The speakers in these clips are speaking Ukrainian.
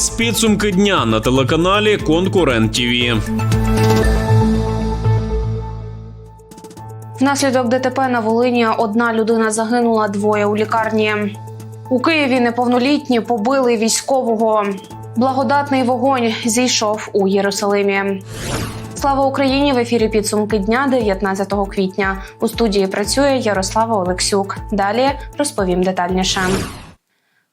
Дивитесь підсумки дня на телеканалі Конкурент ТІВІ. Внаслідок ДТП на Волині одна людина загинула, двоє у лікарні. У Києві неповнолітні побили військового. Благодатний вогонь зійшов у Єрусалимі. Слава Україні! В ефірі підсумки дня 19 квітня. У студії працює Ярослава Олексюк. Далі розповім детальніше.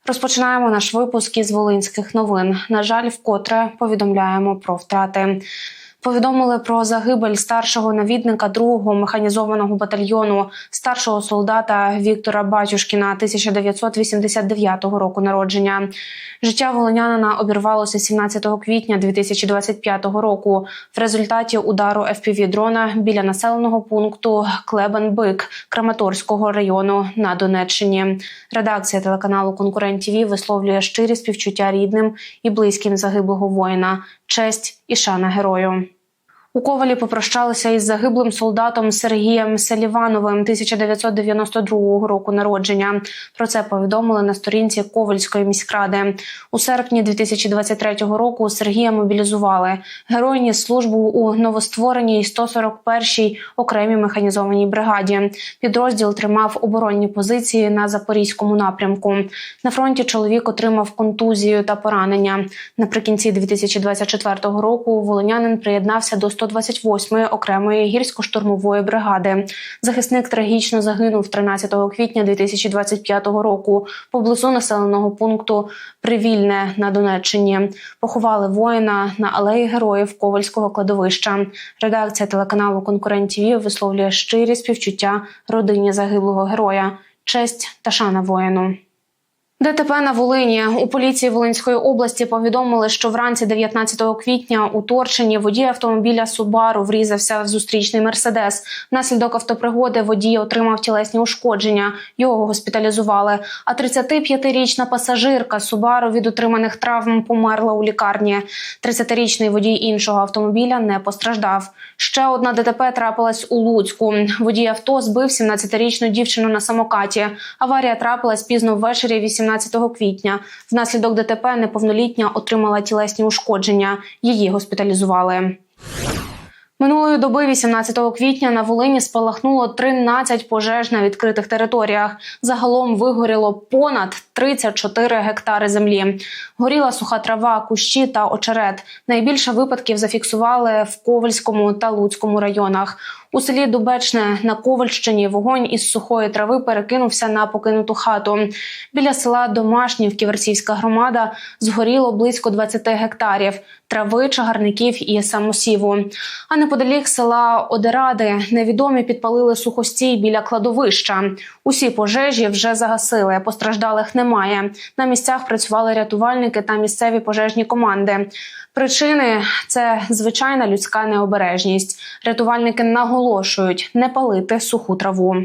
Розпочинаємо наш випуск із волинських новин. На жаль, вкотре повідомляємо про втрати. Повідомили про загибель старшого навідника другого механізованого батальйону старшого солдата Віктора Батюшкіна 1989 року народження. Життя волинянина обірвалося 17 квітня 2025 року в результаті удару fpv дрона біля населеного пункту Клебен-Бик Краматорського району на Донеччині. Редакція телеканалу Конкурент ТІВІ висловлює щирі співчуття рідним і близьким загиблого воїна, честь і шана герою. У Ковалі попрощалися із загиблим солдатом Сергієм Селівановим 1992 року народження. Про це повідомили на сторінці Ковальської міськради. У серпні 2023 року Сергія мобілізували. Герой ніс службу у новоствореній 141-й окремій механізованій бригаді. Підрозділ тримав оборонні позиції на запорізькому напрямку. На фронті чоловік отримав контузію та поранення. Наприкінці 2024 року волинянин приєднався до 128-ї окремої гірсько-штурмової бригади. Захисник трагічно загинув 13 квітня 2025 року поблизу населеного пункту Привільне на Донеччині. Поховали воїна на алеї героїв Ковальського кладовища. Редакція телеканалу Конкурент ТІВІ висловлює щирі співчуття родині загиблого героя, честь та шана воїну. ДТП на Волині у поліції Волинської області повідомили, що вранці 19 квітня у Торчині водій автомобіля Субару врізався в зустрічний мерседес. Внаслідок автопригоди водій отримав тілесні ушкодження. Його госпіталізували. А 35-річна пасажирка Субару від отриманих травм померла у лікарні. 30-річний водій іншого автомобіля не постраждав. Ще одна ДТП трапилась у Луцьку. Водій авто збив 17-річну дівчину на самокаті. Аварія трапилась пізно ввечері 18 квітня. Внаслідок ДТП неповнолітня отримала тілесні ушкодження. Її госпіталізували. Минулої доби, 18 квітня, на Волині спалахнуло 13 пожеж на відкритих територіях. Загалом вигоріло понад 34 гектари землі. Горіла суха трава, кущі та очерет. Найбільше випадків зафіксували в Ковальському та Луцькому районах. У селі Дубечне на Ковальщині вогонь із сухої трави перекинувся на покинуту хату. Біля села Домашнів Ківерцівська громада згоріло близько 20 гектарів трави, чагарників і самосіву. А неподалік села Одеради невідомі підпалили сухостій біля кладовища. Усі пожежі вже загасили. Постраждалих немає. На місцях працювали рятувальники та місцеві пожежні команди. Причини це звичайна людська необережність. Рятувальники наголошують не палити суху траву.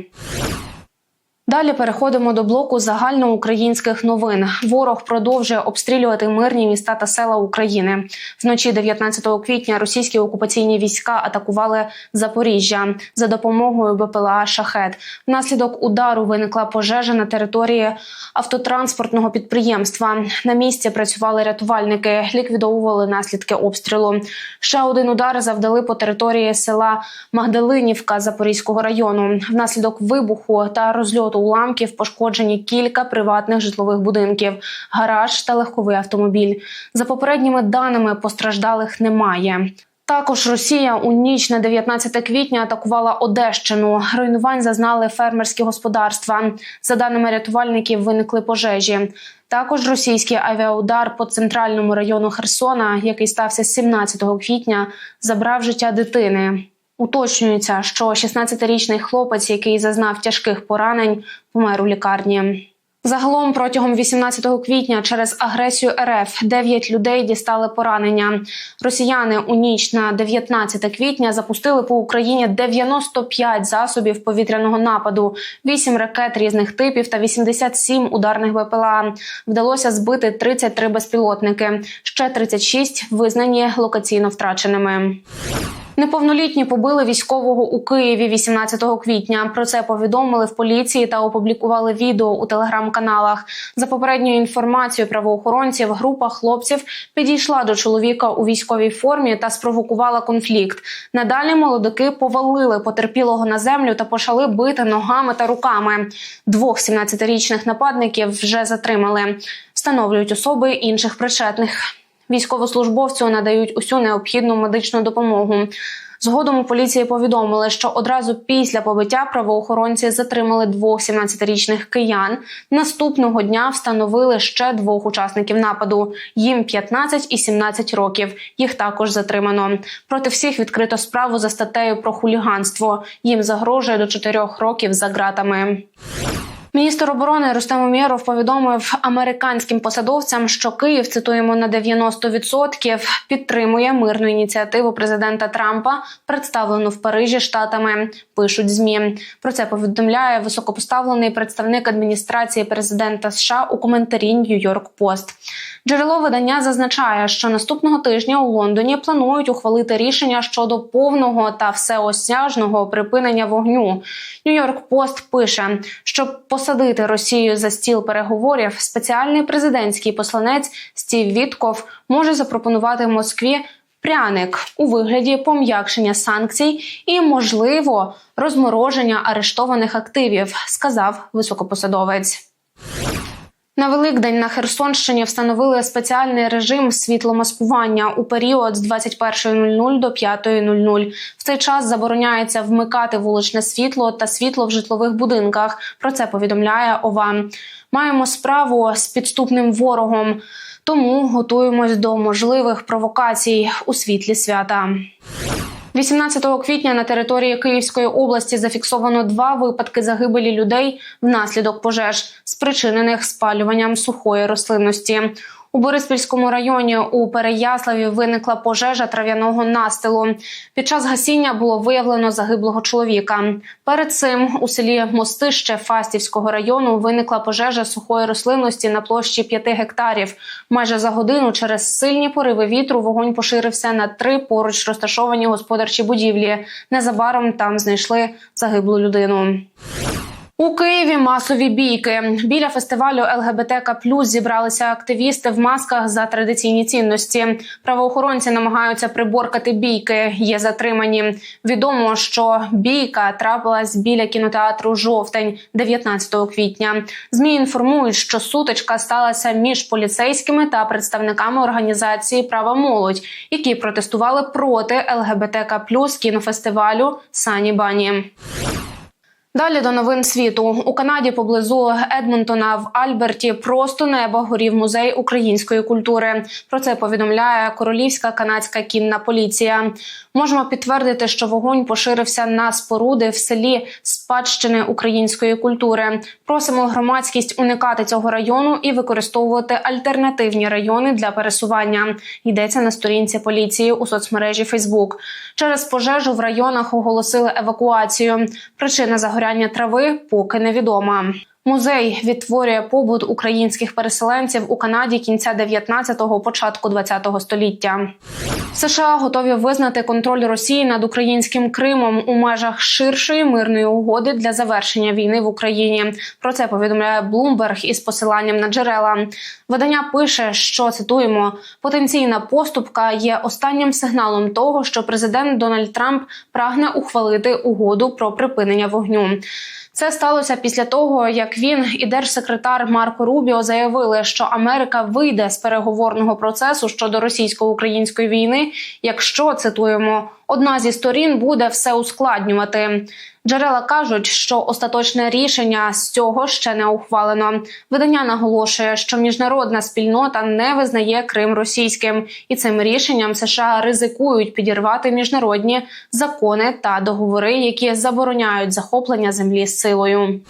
Далі переходимо до блоку загальноукраїнських новин. Ворог продовжує обстрілювати мирні міста та села України. Вночі 19 квітня російські окупаційні війська атакували Запоріжжя за допомогою БПЛА Шахет. Внаслідок удару виникла пожежа на території автотранспортного підприємства. На місці працювали рятувальники, ліквідовували наслідки обстрілу. Ще один удар завдали по території села Магдалинівка Запорізького району. Внаслідок вибуху та розльоту уламків пошкоджені кілька приватних житлових будинків, гараж та легковий автомобіль. За попередніми даними постраждалих немає. Також Росія у ніч на 19 квітня атакувала Одещину. Руйнувань зазнали фермерські господарства. За даними рятувальників, виникли пожежі. Також російський авіаудар по центральному району Херсона, який стався 17 квітня, забрав життя дитини. Уточнюється, що 16-річний хлопець, який зазнав тяжких поранень, помер у лікарні. Загалом протягом 18 квітня через агресію РФ 9 людей дістали поранення. Росіяни у ніч на 19 квітня запустили по Україні 95 засобів повітряного нападу, 8 ракет різних типів та 87 ударних БПЛА. Вдалося збити 33 безпілотники. Ще 36 визнані локаційно втраченими. Неповнолітні побили військового у Києві 18 квітня. Про це повідомили в поліції та опублікували відео у телеграм-каналах. За попередньою інформацією правоохоронців, група хлопців підійшла до чоловіка у військовій формі та спровокувала конфлікт. Надалі молодики повалили потерпілого на землю та почали бити ногами та руками. Двох 17-річних нападників вже затримали. Встановлюють особи інших причетних. Військовослужбовцю надають усю необхідну медичну допомогу. Згодом у поліції повідомили, що одразу після побиття правоохоронці затримали двох 17-річних киян. Наступного дня встановили ще двох учасників нападу. Їм 15 і 17 років. Їх також затримано. Проти всіх відкрито справу за статтею про хуліганство. Їм загрожує до 4 років за ґратами. Міністр оборони Рустем Умєров повідомив американським посадовцям, що Київ цитуємо на 90% підтримує мирну ініціативу президента Трампа, представлену в Парижі штатами. Пишуть змі. Про це повідомляє високопоставлений представник адміністрації президента США у коментарі Нью-Йорк Пост. Джерело видання зазначає, що наступного тижня у Лондоні планують ухвалити рішення щодо повного та всеосяжного припинення вогню. Нью-Йорк Пост пише, щоб посадити Росію за стіл переговорів, спеціальний президентський посланець Стів Вітков може запропонувати Москві пряник у вигляді пом'якшення санкцій і, можливо, розмороження арештованих активів, сказав високопосадовець. На Великдень на Херсонщині встановили спеціальний режим світломаскування у період з 21.00 до 5.00. В цей час забороняється вмикати вуличне світло та світло в житлових будинках. Про це повідомляє ОВА. Маємо справу з підступним ворогом, тому готуємось до можливих провокацій у світлі свята. 18 квітня на території Київської області зафіксовано два випадки загибелі людей внаслідок пожеж, спричинених спалюванням сухої рослинності. У Бориспільському районі у Переяславі виникла пожежа трав'яного настилу. Під час гасіння було виявлено загиблого чоловіка. Перед цим у селі Мостище Фастівського району виникла пожежа сухої рослинності на площі 5 гектарів. Майже за годину через сильні пориви вітру вогонь поширився на три поруч розташовані господарчі будівлі. Незабаром там знайшли загиблу людину. У Києві масові бійки біля фестивалю ЛГБТК зібралися активісти в масках за традиційні цінності. Правоохоронці намагаються приборкати бійки. Є затримані. Відомо, що бійка трапилась біля кінотеатру Жовтень 19 квітня. Змі інформують, що сутичка сталася між поліцейськими та представниками організації Права молодь, які протестували проти ЛГБТК кінофестивалю Сані Бані. Далі до новин світу у Канаді поблизу Едмонтона в Альберті просто небо горів музей української культури. Про це повідомляє королівська канадська кінна поліція. Можемо підтвердити, що вогонь поширився на споруди в селі спадщини української культури. Просимо громадськість уникати цього району і використовувати альтернативні райони для пересування. Йдеться на сторінці поліції у соцмережі Фейсбук. Через пожежу в районах оголосили евакуацію. Причина загоряння трави поки невідома. Музей відтворює побут українських переселенців у Канаді кінця 19-го, початку 20-го століття. США готові визнати контроль Росії над українським Кримом у межах ширшої мирної угоди для завершення війни в Україні. Про це повідомляє Блумберг із посиланням на джерела. Видання пише, що цитуємо: потенційна поступка є останнім сигналом того, що президент Дональд Трамп прагне ухвалити угоду про припинення вогню. Це сталося після того, як він і держсекретар Марко Рубіо заявили, що Америка вийде з переговорного процесу щодо російсько-української війни, якщо цитуємо, одна зі сторін буде все ускладнювати. Джерела кажуть, що остаточне рішення з цього ще не ухвалено. Видання наголошує, що міжнародна спільнота не визнає Крим російським, і цим рішенням США ризикують підірвати міжнародні закони та договори, які забороняють захоплення землі силою.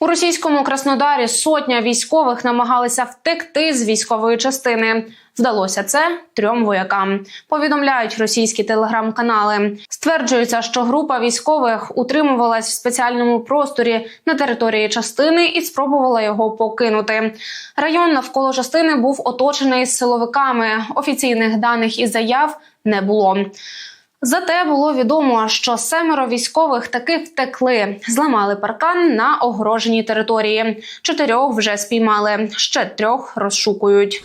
У російському Краснодарі сотня військових намагалися втекти з військової частини. Вдалося це трьом воякам. Повідомляють російські телеграм-канали. Стверджується, що група військових утримувалась в спеціальному просторі на території частини і спробувала його покинути. Район навколо частини був оточений силовиками. Офіційних даних і заяв не було. Зате було відомо, що семеро військових таки втекли, зламали паркан на огороженій території. Чотирьох вже спіймали, ще трьох розшукують.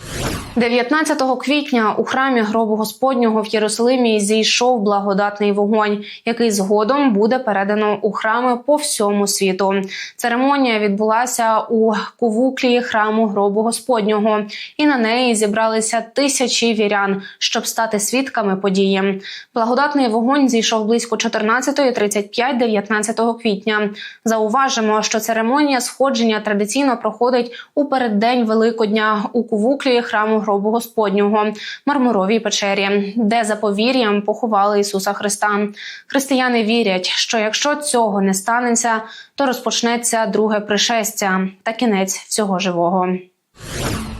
19 квітня у храмі гробу Господнього в Єрусалимі зійшов благодатний вогонь, який згодом буде передано у храми по всьому світу. Церемонія відбулася у кувуклі храму гробу Господнього, і на неї зібралися тисячі вірян, щоб стати свідками події. Благодатний вогонь зійшов близько 14.35 19 квітня. Зауважимо, що церемонія сходження традиційно проходить у переддень Великодня у кувуклі храму гробу Господнього Мармуровій печері, де за повір'ям поховали Ісуса Христа. Християни вірять, що якщо цього не станеться, то розпочнеться друге пришестя та кінець всього живого.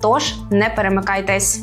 Тож не перемикайтесь.